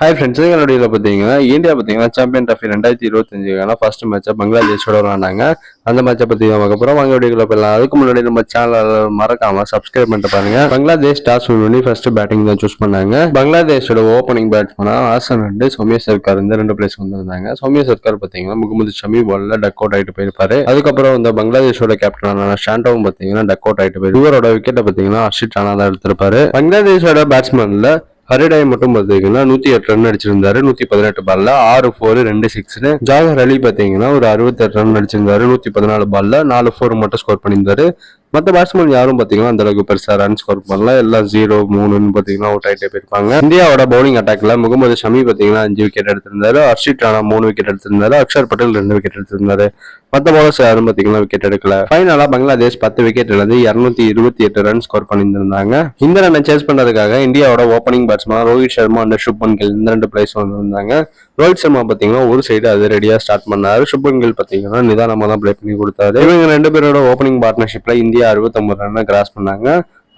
Hi friends எங்களுடைய பார்த்தீங்கன்னா India பார்த்தீங்கன்னா சாம்பியன் ட்ராஃபி ரெண்டாயிரத்தி இருபத்தஞ்சுக்கான ஃபர்ஸ்ட் மேட்சை பங்களாதேஷோட விளாண்டாங்க அந்த மேட்சை பற்றி தான் அப்புறம் போகிறோம் வாங்க போயிடலாம். அதுக்கு முன்னாடி நம்ம சேனல் மறக்காம சப்ஸ்கிரைப் பண்ணிட்டு பாருங்க. பங்களாதேஷ் டாஸ் பண்ணி ஃபர்ஸ்ட் பேட்டிங் தான் சூஸ் பண்ணாங்க. பங்களாதேஷோட ஓப்பனிங் பேட்ஸ்மனா ஆசன் ரெண்டு சௌமிய சர்க்கார் இந்த ரெண்டு பிளேஸ் வந்திருந்தாங்க. சௌமிய சர்க்கார் பார்த்தீங்கன்னா முகமது ஷமி பால்ல டக் அவுட் ஆகிட்டு போயிருப்பாரு. அதுக்கப்புறம் இந்த பங்களாதேஷோட கேப்டனான ஷாண்டோவும் பார்த்தீங்கன்னா டக் அவுட் ஆகிட்டு போயிரு இவரோட விக்கெட்டை பார்த்தீங்கன்னா அர்ஷித் ரானா தான் எடுத்திருப்பாரு. பங்களாதேஷோட பேட்ஸ்மேனில் ஹரிடாய் மட்டும் பார்த்தீங்கன்னா நூத்தி எட்டு ரன் அடிச்சிருந்தாரு நூத்தி பதினெட்டு பால்ல ஆறு ஃபோர் ரெண்டு சிக்ஸ்னு ஜாகர் அலி பார்த்தீங்கன்னா ஒரு அறுபத்தெட்டு ரன் அடிச்சிருந்தாரு நூத்தி பதினாலு பால்ல நாலு ஃபோர் மட்டும் ஸ்கோர் பண்ணியிருந்தாரு. மற்ற பேட்ஸ்மேன் யாரும் பார்த்தீங்கன்னா அந்த அளவுக்கு பெருசா ரன் ஸ்கோர் பண்ணல. எல்லாம் ஜீரோ மூணுன்னு பார்த்தீங்கன்னா அவுட் ஆயிட்டே போயிருப்பாங்க. இந்தியாவோட பவுலிங் அட்டாக்ல முகமது ஷமி பார்த்தீங்கன்னா அஞ்சு விக்கெட் எடுத்திருந்தாரு. ஹர்ஷித் ராணா மூணு விக்கெட் எடுத்திருந்தாரு. அக்ஷர் பட்டேல் ரெண்டு விக்கெட் எடுத்திருந்தாரு. பத்து பவுலர்ஸ் யாரும் பார்த்தீங்கன்னா விக்கெட் எடுக்கல. ஃபைனலா பங்களாதேஷ் பத்து விக்கெட் இழந்து இருநூத்தி இருபத்தி எட்டு ரன் ஸ்கோர் பண்ணியிருந்தாங்க இந்த ரன்னை சேஸ் பண்றதுக்காக இந்தியாவோட opening batsman Rohit Sharma and Shubman Gill இந்த ரெண்டு பிளேஸ் வந்திருந்தாங்க. ரோஹித் சர்மா பாத்தீங்கன்னா ஒரு சைடு அது ரெடியா ஸ்டார்ட் பண்ணாரு. சுப்மன் கில் பார்த்தீங்கன்னா நிதானமா தான் ப்ளே பண்ணி கொடுத்தாரு. இவங்க ரெண்டு பேரோட ஓப்பனிங் பார்ட்னர்ஷிப்ல இந்தியா அறுபத்தொன்பது ரன் கிராஸ் பண்ணாங்க.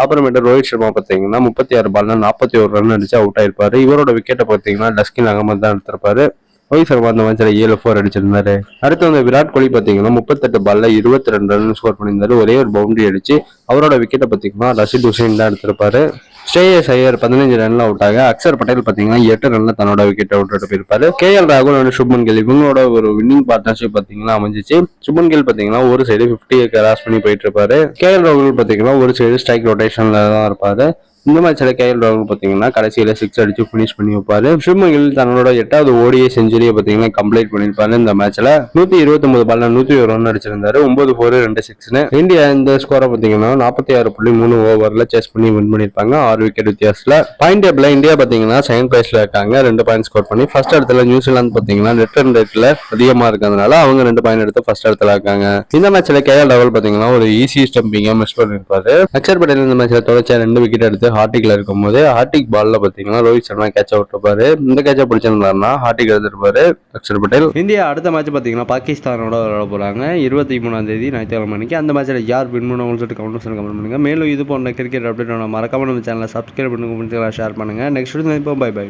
அப்புறமேட்டு ரோஹித் சர்மா பார்த்தீங்கன்னா முப்பத்தி ஆறு பால்ல நாற்பத்தி ஒரு ரன் அடிச்சு அவுட் ஆயிருப்பாரு. இவரோட விக்கெட்டை பார்த்தீங்கன்னா டஸ்கின் அகமது தான் எடுத்திருப்பாரு. ரோஹித் சர்மா அந்த மேட்ச்ல ஏழு ஃபோர் அடிச்சிருந்தாரு. அடுத்து வந்து விராட் கோலி பார்த்தீங்கன்னா முப்பத்தெட்டு பால்ல இருபத்தி ரெண்டு ரன் ஸ்கோர் பண்ணியிருந்தாரு. ஒரே ஒரு பவுண்டரி அடிச்சு அவரோட விக்கெட்டை பார்த்தீங்கன்னா ரஷித் ஹுசைன் தான் எடுத்திருப்பாரு. ஸ்ரேயஸ் ஐயர் பதினஞ்சு ரன்ல அவுட் ஆக அக்ஷர் பட்டேல் பாத்தீங்கன்னா எட்டு ரன்ல தன்னோட விக்கெட் அவுட் எடுத்து போயிருப்பாரு. கே எல் ராகுல் அண்ட் சுப்மன் கில் இவங்களோட ஒரு வின்னிங் பார்ட்னர்ஷிப் பாத்தீங்கன்னா அமைஞ்சிச்சு. சுப்மன் கில் பாத்தீங்கன்னா ஒரு சைடு பிப்டி கிராஸ் பண்ணி போயிட்டு இருப்பாரு. கே எல் ராகுல் பாத்தீங்கன்னா ஒரு சைடு ஸ்ட்ரைக் ரொட்டேஷன்ல தான் இருப்பாரு. இந்த மாதிரி சில கேஎல் ராகுல் பார்த்தீங்கன்னா கடைசியில் சிக்ஸ் அடிச்சு ஃபினிஷ் பண்ணி வைப்பாரு. சுப்மன் தன்னோட எட்டாவது ஓடிய செஞ்சுரியை பார்த்தீங்கன்னா கம்ப்ளீட் பண்ணியிருப்பாரு. இந்த மேட்ச்ல நூத்தி இருபத்தி ஒன்பது பால்ல நூத்தி ஒரு ரன் அடிச்சிருந்தாரு. ஒன்பது ஃபோர் ரெண்டு சிக்ஸ்னு இந்தியா இந்த ஸ்கோரை பார்த்தீங்கன்னா நாற்பத்தி ஆறு புள்ளி மூணு ஓவர்ல சேஸ் பண்ணி வின் பண்ணியிருப்பாங்க. ஆறு விக்கெட் வித்தியாசத்தில். பாயிண்ட் டேபிளில் இந்தியா பார்த்தீங்கன்னா செகண்ட் பிளேஸ்ல இருக்காங்க. ரெண்டு பாயிண்ட் ஸ்கோர் பண்ணி ஃபர்ஸ்ட் இடத்துல நியூசிலாந்து பார்த்தீங்கன்னா ரிட்டர்ன் ரேட்டில் ரேட்ல இருக்கிறதுனால அவங்க ரெண்டு பாயிண்ட் எடுத்து ஃபர்ஸ்ட் இடத்துல இருக்காங்க. இந்த மேட்ச்ல கேஎல் ராகுல் பார்த்தீங்கன்னா ஒரு ஈஸி ஸ்டம்பிங்கை மிஸ் பண்ணியிருப்பாரு. அக்ஷர் பட்டேல் இந்த மேட்ச்ல தொடர்ச்சியா ரெண்டு விக்கெட் எடுத்து ஹார்டிக்ல இருக்கும்போது ஹார்டிக் பால்ல பாத்தீங்கன்னா ரோஹித் சர்மா கேட்ச் அவுட் இருப்பாரு. இந்த கேட்சை பிடிச்சிருந்தாருன்னா ஹார்டிக் எடுத்திருப்பாரு அக்ஷர் பட்டேல். இந்தியா அடுத்த மேட்ச் பாத்தீங்கன்னா பாகிஸ்தானோட விளையாட போறாங்க. இருபத்தி மூணாம் தேதி ஞாயிற்றுக்கிழமை மணிக்கு. அந்த மேட்ச்ல யார் வின் பண்ணுவாங்கன்னு சொல்லிட்டு கமெண்ட் கமெண்ட் பண்ணுங்க. மேலும் இது போன்ற கிரிக்கெட் அப்டேட் மறக்காம நம்ம சேனலை சப்ஸ்கிரைப் பண்ணுங்க ஷேர் பண்ணுங்க. Next by by